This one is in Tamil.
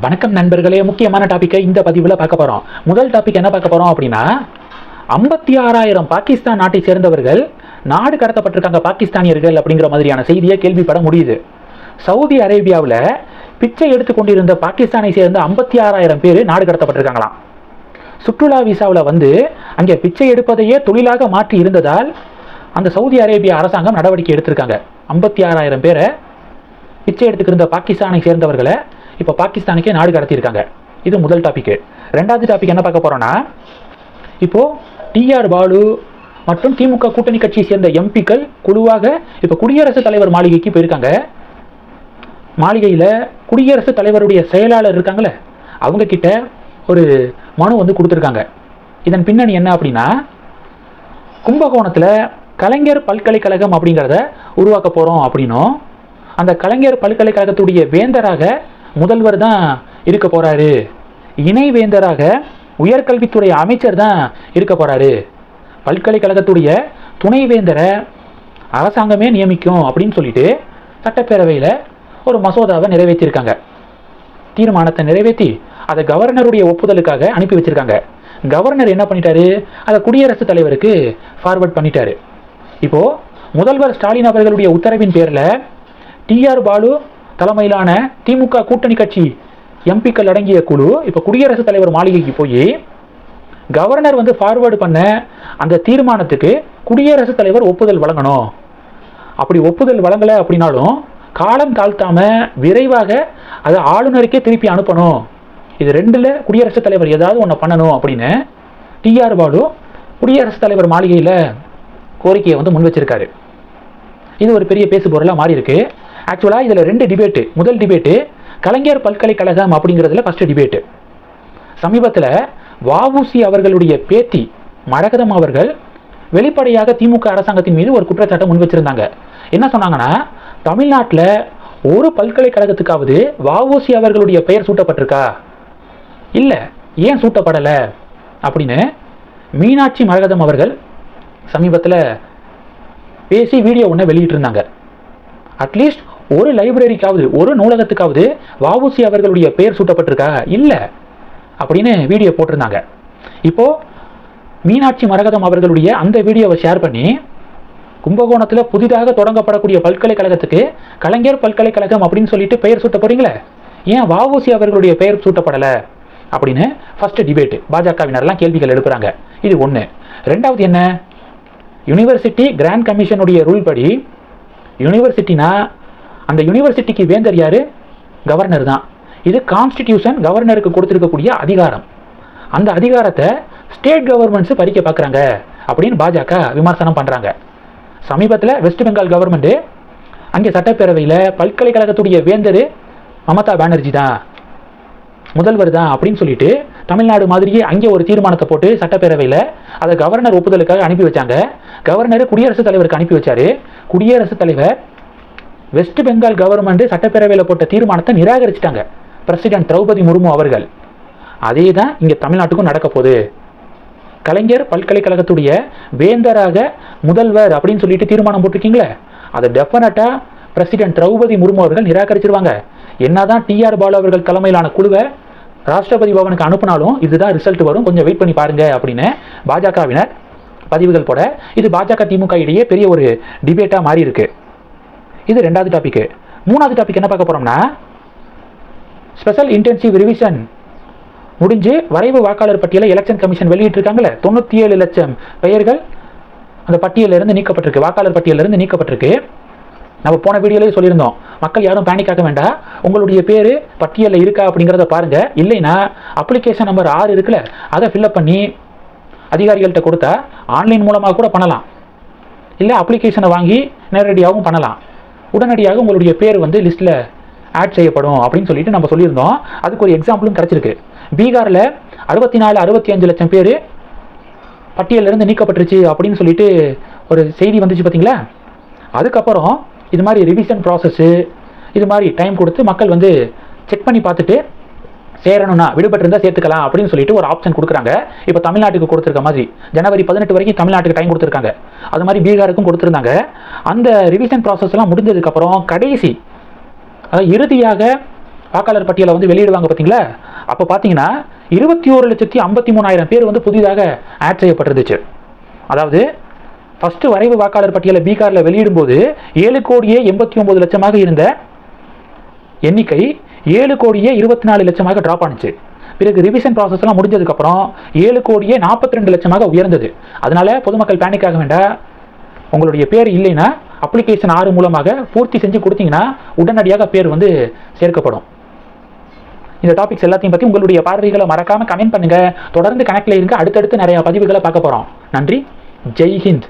வணக்கம் நண்பர்களே முக்கியமான டாப்பிக்கை இந்த பதிவில் பார்க்க போகிறோம் முதல் டாபிக் என்ன பார்க்க போகிறோம் அப்படின்னா ஐம்பத்தி ஆறாயிரம் பாகிஸ்தான் நாட்டை சேர்ந்தவர்கள் நாடு கடத்தப்பட்டிருக்காங்க பாகிஸ்தானியர்கள் அப்படிங்கிற மாதிரியான செய்தியை கேள்விப்பட முடியுது. சவுதி அரேபியாவில் பிச்சை எடுத்து கொண்டிருந்த பாகிஸ்தானை சேர்ந்த ஐம்பத்தி ஆறாயிரம் பேர் நாடு கடத்தப்பட்டிருக்காங்களாம். சுற்றுலா விசாவில் வந்து அங்கே பிச்சை எடுப்பதையே தொழிலாக மாற்றி இருந்ததால் அந்த சவுதி அரேபியா அரசாங்கம் நடவடிக்கை எடுத்திருக்காங்க. ஐம்பத்தி ஆறாயிரம் பேரை பிச்சை எடுத்துக்கிருந்த பாகிஸ்தானை சேர்ந்தவர்களை இப்போ பாகிஸ்தானுக்கே நாடு கடத்தியிருக்காங்க. இது முதல் டாபிக் ரெண்டாவது டாபிக் என்ன பார்க்க போகிறோன்னா இப்போ டிஆர் பாலு மற்றும் திமுக கூட்டணி கட்சியை சேர்ந்த எம்பிக்கள் குழுவாக இப்போ குடியரசுத் தலைவர் மாளிகைக்கு போயிருக்காங்க. மாளிகையில் குடியரசுத் தலைவருடைய செயலாளர் இருக்காங்களே அவங்க கிட்ட ஒரு மனு வந்து கொடுத்துருக்காங்க. இதன் பின்னணி என்ன அப்படின்னா கும்பகோணத்தில் கலைஞர் பல்கலைக்கழகம் அப்படிங்கிறத உருவாக்க போகிறோம் அப்படின்னும் அந்த கலைஞர் பல்கலைக்கழகத்துடைய வேந்தராக முதல்வர் தான் இருக்க போறாரு. இணை வேந்தராக உயர்கல்வித்துறை அமைச்சர் தான் இருக்க போறாரு. பல்கலைக்கழகத்துடைய துணைவேந்தரை அரசாங்கமே நியமிக்கும் அப்படின்னு சொல்லிட்டு சட்டப்பேரவையில் ஒரு மசோதாவை நிறைவேற்றியிருக்காங்க தீர்மானத்தை நிறைவேற்றி அதை கவர்னருடைய ஒப்புதலுக்காக அனுப்பி வச்சிருக்காங்க. கவர்னர் என்ன பண்ணிட்டாரு? அதை குடியரசுத் தலைவருக்கு ஃபார்வர்ட் பண்ணிட்டாரு. இப்போ முதல்வர் ஸ்டாலின் அவர்களுடைய உத்தரவின் பேரில் டிஆர் பாலு தலைமையிலான திமுக கூட்டணி கட்சி எம்பிக்கள் அடங்கிய குழு இப்போ குடியரசுத் தலைவர் மாளிகைக்கு போய் கவர்னர் வந்து ஃபார்வேர்டு பண்ண அந்த தீர்மானத்துக்கு குடியரசுத் தலைவர் ஒப்புதல் வழங்கணும். அப்படி ஒப்புதல் வழங்கலை அப்படின்னாலும் காலம் தாழ்த்தாமல் விரைவாக அதை ஆளுநருக்கே திருப்பி அனுப்பணும். இது ரெண்டில் குடியரசுத் தலைவர் ஏதாவது ஒன்று பண்ணணும் அப்படின்னு டிஆர் பாலு குடியரசுத் தலைவர் மாளிகையில் கோரிக்கையை வந்து முன் வச்சிருக்காரு இது ஒரு பெரிய பேசு பொருளாக மாறி இருக்குது ஆக்சுவலாக இதில் ரெண்டு டிபேட்டு முதல் டிபேட்டு கலைஞர் பல்கலைக்கழகம் அப்படிங்கிறதுல ஃபஸ்ட்டு டிபேட்டு சமீபத்தில் வஉசி அவர்களுடைய பேத்தி மரகதம் அவர்கள் வெளிப்படையாக திமுக அரசாங்கத்தின் மீது ஒரு குற்றச்சாட்டை முன் வச்சிருந்தாங்க. என்ன சொன்னாங்கன்னா தமிழ்நாட்டில் ஒரு பல்கலைக்கழகத்துக்காவது வஉசி அவர்களுடைய பெயர் சூட்டப்பட்டிருக்கா? இல்லை ஏன் சூட்டப்படலை? அப்படின்னு மீனாட்சி மரகதம் அவர்கள் சமீபத்தில் பேசி வீடியோ ஒன்று வெளியிட்டிருந்தாங்க. அட்லீஸ்ட் ஒரு லைப்ரரிக்காவது ஒரு நூலகத்துக்காவது வாவுசி அவர்களுடைய பெயர் சூட்டப்பட்டிருக்கா இல்லை. அப்படின்னு வீடியோ போட்டிருந்தாங்க. இப்போ மீனாட்சி மரகதம் அவர்களுடைய அந்த வீடியோவை ஷேர் பண்ணி கும்பகோணத்தில் புதிதாக தொடங்கப்படக்கூடிய பல்கலைக்கழகத்துக்கு கலைஞர் பல்கலைக்கழகம் அப்படின்னு சொல்லிட்டு பெயர் சூட்ட போறீங்களே? ஏன் வாவுசி அவர்களுடைய பெயர் சூட்டப்படலை? அப்படின்னு ஃபர்ஸ்ட் டிபேட் பாஜகவினர்லாம் கேள்விகள் எழுப்புறாங்க. இது ஒன்று ரெண்டாவது என்ன? யூனிவர்சிட்டி கிராண்ட் கமிஷனுடைய ரூல் படி யூனிவர்சிட்டினா அந்த யூனிவர்சிட்டிக்கு வேந்தர் யார்? கவர்னர் தான். இது கான்ஸ்டிடியூஷன் கவர்னருக்கு கொடுத்துருக்கக்கூடிய அதிகாரம். அந்த அதிகாரத்தை ஸ்டேட் கவர்மெண்ட்ஸ் பறிக்க பார்க்குறாங்க அப்படின்னு பாஜக விமர்சனம் பண்ணுறாங்க சமீபத்தில் வெஸ்ட் பெங்கால் கவர்மெண்ட்டு அங்கே சட்டப்பேரவையில் பல்கலைக்கழகத்துடைய வேந்தர் மமதா பானர்ஜி தான். முதல்வர் தான் அப்படின்னு சொல்லிட்டு தமிழ்நாடு மாதிரியே அங்கே ஒரு தீர்மானத்தை போட்டு சட்டப்பேரவையில் அதை கவர்னர் ஒப்புதலுக்காக அனுப்பி வச்சாங்க. கவர்னர் குடியரசுத் தலைவருக்கு அனுப்பி வச்சாரு. குடியரசுத் தலைவர் வெஸ்ட் பெங்கால் கவர்மெண்ட் சட்டப்பேரவையில் போட்ட தீர்மானத்தை நிராகரிச்சிட்டாங்க. பிரசிடென்ட் திரௌபதி முர்மு அவர்கள். அதே தான் இங்கே தமிழ்நாட்டுக்கும் நடக்க போகுது. கலைஞர் பல்கலைக்கழகத்துடைய வேந்தராக முதல்வர் அப்படின்னு சொல்லிட்டு தீர்மானம் போட்டிருக்கீங்களே? அதை டெஃபினட்டாக பிரசிடென்ட் திரௌபதி முர்மு அவர்கள் நிராகரிச்சிருவாங்க. என்னதான் டிஆர் பாலு அவர்கள் தலைமையிலான குழுவை ராஷ்டிரபதி பவனுக்கு அனுப்பினாலும் இதுதான் ரிசல்ட் வரும். கொஞ்சம் வெயிட் பண்ணி பாருங்க அப்படின்னு பாஜகவினர் பதிவுகள் போட இது பாஜக திமுக இடையே பெரிய ஒரு டிபேட்டாக மாறி இருக்குது இது ரெண்டாவது டாபிக் மூணாவது டாபிக் என்ன பார்க்க போறோம்னா ஸ்பெஷல் இன்டென்சிவ் ரிவிஷன் முடிஞ்சு வரைவு வாக்காளர் பட்டியலை எலெக்ஷன் கமிஷன் வெளியிட்டிருக்காங்களே தொண்ணூற்றி ஏழு லட்சம் பெயர்கள் அந்த பட்டியலிருந்து நீக்கப்பட்டிருக்கு வாக்காளர் பட்டியலிருந்து நீக்கப்பட்டிருக்கு. நம்ம போன வீடியோலேயே சொல்லியிருந்தோம் மக்கள் யாரும் பேனிக் ஆக வேண்டாம் உங்களுடைய பேர் பட்டியலில் இருக்கா அப்படிங்கிறத பாருங்க. இல்லைன்னா அப்ளிகேஷன் நம்பர் ஆறு இருக்குல்ல அதை ஃபில்அப் பண்ணி அதிகாரிகள்கிட்ட கொடுத்தா ஆன்லைன் மூலமாக கூட பண்ணலாம். இல்லை அப்ளிகேஷனை வாங்கி நேரடியாகவும் பண்ணலாம். உடனடியாக உங்களுடைய பேர் வந்து லிஸ்ட்டில் ஆட் செய்யப்படும் அப்படின்னு சொல்லிட்டு நம்ம சொல்லியிருந்தோம். அதுக்கு ஒரு எக்ஸாம்பிளும் கிடச்சிருக்கு. பீகாரில் அறுபத்தி நாலு அறுபத்தி அஞ்சு லட்சம் பேர் பட்டியலிருந்து நீக்கப்பட்டுருச்சு அப்படின்னு சொல்லிட்டு ஒரு செய்தி வந்துச்சு பார்த்தீங்களா அதுக்கப்புறம் இது மாதிரி ரிவிஷன் ப்ராசஸ்ஸு இது மாதிரி டைம் கொடுத்து மக்கள் வந்து செக் பண்ணி பார்த்துட்டு சேரணும்னா விடுபட்டிருந்தா சேர்த்துக்கலாம் அப்படின்னு சொல்லிட்டு ஒரு ஆப்ஷன் கொடுக்குறாங்க. இப்போ தமிழ்நாட்டுக்கு கொடுத்துருக்க மாதிரி ஜனவரி பதினெட்டு வரைக்கும் தமிழ்நாட்டுக்கு டைம் கொடுத்துருக்காங்க. அது மாதிரி பீகாருக்கும் கொடுத்துருந்தாங்க. அந்த ரிவிஷன் ப்ராசஸ்லாம் முடிஞ்சதுக்கப்புறம் கடைசி அதாவது இறுதியாக வாக்காளர் பட்டியலை வந்து வெளியிடுவாங்க பார்த்தீங்களா? அப்போ பார்த்தீங்கன்னா இருபத்தி ஒரு லட்சத்தி ஐம்பத்தி மூணாயிரம் பேர் வந்து புதிதாக ஆட் செய்யப்பட்டிருந்துச்சு. அதாவது ஃபஸ்ட்டு வரைவு வாக்காளர் பட்டியலை பீகாரில் வெளியிடும்போது ஏழு கோடியே எண்பத்தி ஒம்பது லட்சமாக இருந்த எண்ணிக்கை ஏழு கோடியே இருபத்தி நாலு லட்சமாக ட்ராப் ஆனுச்சு. பிறகு ரிவிஷன் ப்ராசஸ்லாம் முடிஞ்சதுக்கப்புறம் ஏழு கோடியே நாற்பத்தி ரெண்டு லட்சமாக உயர்ந்தது. அதனால் பொதுமக்கள் பேனிக் ஆக வேண்டாம். உங்களுடைய பேர் இல்லைன்னா அப்ளிகேஷன் ஆறு மூலமாக பூர்த்தி செஞ்சு கொடுத்தீங்கன்னா உடனடியாக பேர் வந்து சேர்க்கப்படும். இந்த டாபிக்ஸ் எல்லாத்தையும் பற்றி உங்களுடைய பார்வைகளை மறக்காமல் கமெண்ட் பண்ணுங்கள் தொடர்ந்து கணக்கில் இருங்க. அடுத்தடுத்து நிறையா பதிவுகளை பார்க்க போகிறோம் நன்றி. ஜெய் ஹிந்த்.